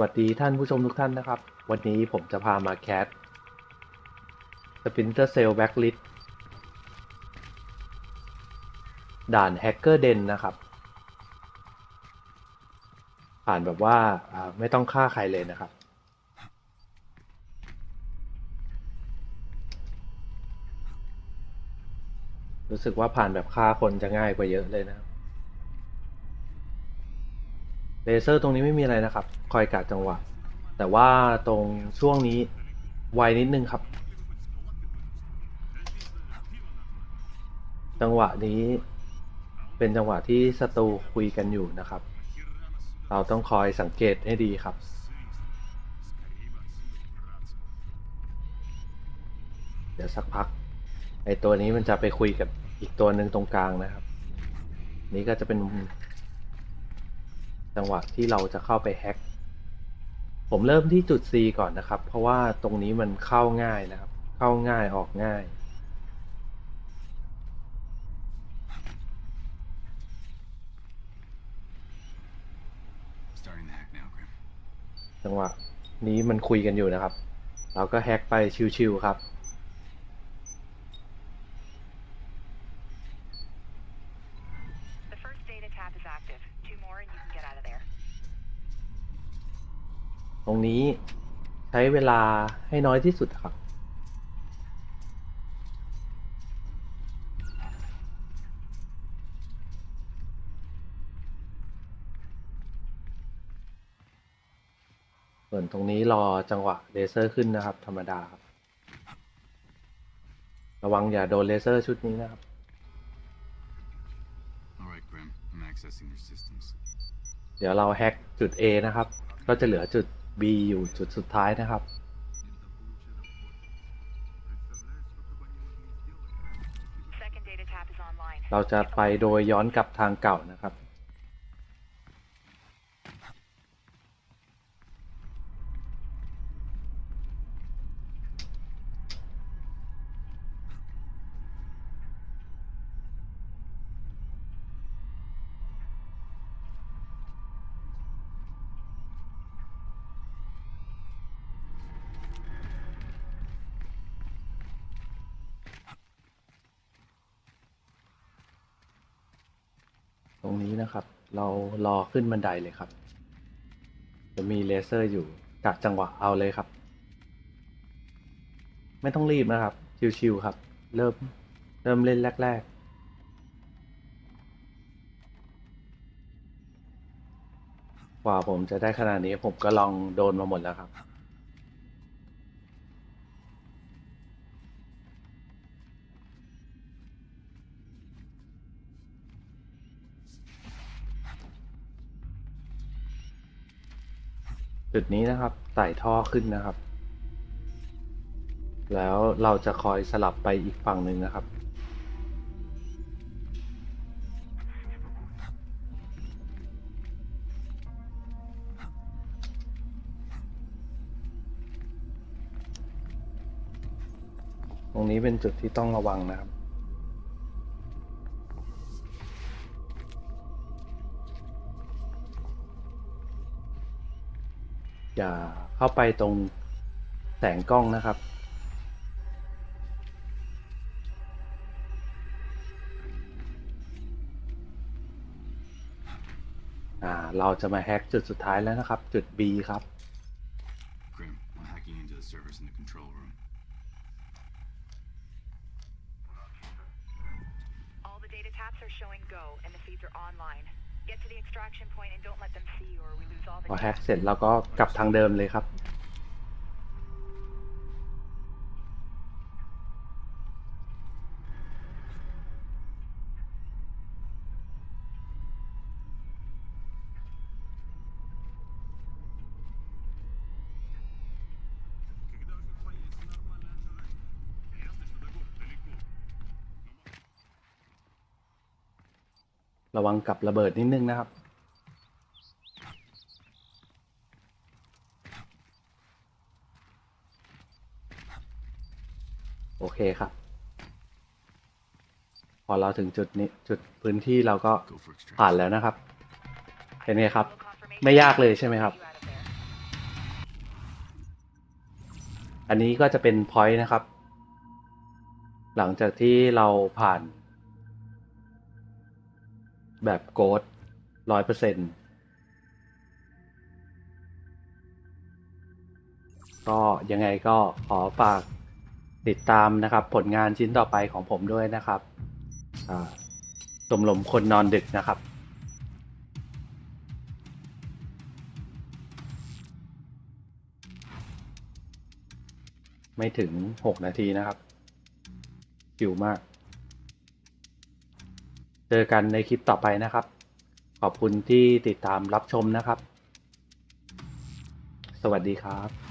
วัสดีท่านผู้ชมทุกท่านนะครับ วันนี้ผมจะพามาแคส Splinter Cell Blacklist ด่าน Hacker Den นนะครับ ผ่านแบบว่าอ่าไม่ต้องฆ่าใครเลยนะครับ รู้สึกว่าผ่านแบบฆ่าคนจะง่ายกว่าเยอะเลยนะครับ เลเซอร์ตรงนี้ไม่มีอะไรนะครับ คอยกะจังหวะ แต่ว่าตรงช่วงนี้ไวนิดนึงครับ จังหวะนี้เป็นจังหวะที่ศัตรูคุยกันอยู่นะครับ เราต้องคอยสังเกตให้ดีครับเดี๋ยวสักพักไอตัวนี้มันจะไปคุยกับอีกตัวหนึ่งตรงกลางนะครับ นี่ก็จะเป็น จังหวะที่เราจะเข้าไปแฮ็กผมเริ่มที่จุด C ก่อนนะครับ เพราะว่าตรงนี้มันเข้าง่ายนะครับ เข้าง่ายออกง่าย Starting the hack now, Grim. จังหวะนี้มันคุยกันอยู่นะครับ เราก็แฮ็กไปชิวๆครับ ตรงนี้ใช้เวลาให้น้อยที่สุดครับ ส่วนตรงนี้รอจังหวะเลเซอร์ขึ้นนะครับ ธรรมดาครับ ระวังอย่าโดนเลเซอร์ชุดนี้นะครับ All right, Grim. I'm accessing their systems. เดี๋ยวเราแฮ็กจุด A นะครับ ก็จะเหลือจุด B อยู่จุดสุดท้ายนะครับ เราจะไปโดยย้อนกลับทางเก่านะครับ ตรงนี้นะครับ เรารอขึ้นบันไดเลยครับ จะมีเลเซอร์อยู่กะจังหวะเอาเลยครับ ไม่ต้องรีบนะครับ ชิวๆครับ เริ่มเริ่มเล่นแรก ๆกว่าผมจะได้ขนาดนี้ผมก็ลองโดนมาหมดแล้วครับ จุดนี้นะครับไต่ท่อขึ้นนะครับ แล้วเราจะคอยสลับไปอีกฝั่งหนึ่งนะครับ ตรงนี้เป็นจุดที่ต้องระวังนะครับ อย่าเข้าไปตรงแสงกล้องนะครับ อ่า เราจะมาแฮ็กจุดสุดท้ายแล้วนะครับ จุด B ครับ Grim, I'm hacking into the servers in the control room. All the data taps are showing go and the feeds are online. Get to the extraction point and don't let them see you or we lose all the พอแฮ็ก data. เสร็จเราก็กลับทางเดิมเลยครับ ระวังกับระเบิดนิดนึงนะครับ โอเคครับ พอเราถึงจุดนี้จุดพื้นที่เราก็ผ่านแล้วนะครับ เป็นไงครับ ไม่ยากเลยใช่ไหมครับ อันนี้ก็จะเป็นพอยต์นะครับ หลังจากที่เราผ่าน แบบโกดร้อยเปอร์เซ็นก็ยังไงก็ขอฝากติดตามนะครับ ผลงานชิ้นต่อไปของผมด้วยนะครับอ่าชมรมคนนอนดึกนะครับ ไม่ถึงหกนาทีนะครับชิวมาก เจอกันในคลิปต่อไปนะครับ ขอบคุณที่ติดตามรับชมนะครับ สวัสดีครับ